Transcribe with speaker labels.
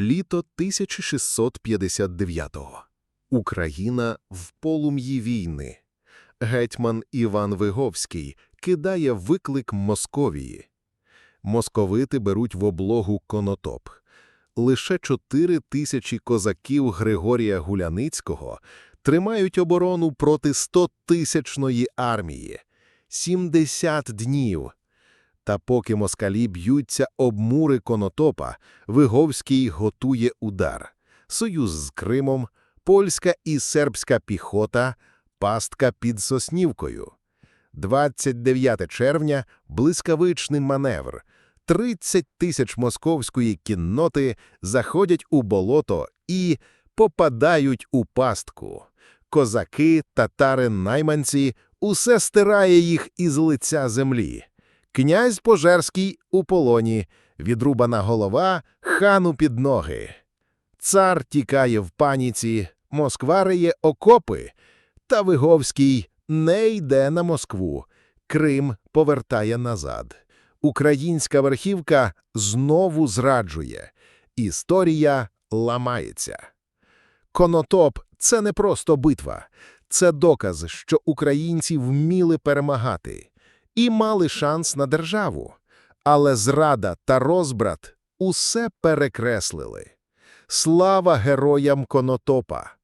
Speaker 1: Літо 1659-го. Україна в полум'ї війни. Гетьман Іван Виговський кидає виклик Московії. Московити беруть в облогу Конотоп. Лише чотири тисячі козаків Григорія Гуляницького тримають оборону проти стотисячної армії. 70 днів. Та поки москалі б'ються об мури Конотопа, Виговський готує удар. Союз з Кримом, польська і сербська піхота, пастка під Соснівкою. 29 червня – блискавичний маневр. 30 тисяч московської кінноти заходять у болото і попадають у пастку. Козаки, татари, найманці – усе стирає їх із лиця землі. Князь Пожерський у полоні, відрубана голова хану під ноги. Цар тікає в паніці, Москва риє окопи, та Виговський не йде на Москву. Крим повертає назад. Українська верхівка знову зраджує. Історія ламається. Конотоп – це не просто битва. Це доказ, що українці вміли перемагати і мали шанс на державу. Але зрада та розбрат усе перекреслили. Слава героям Конотопа!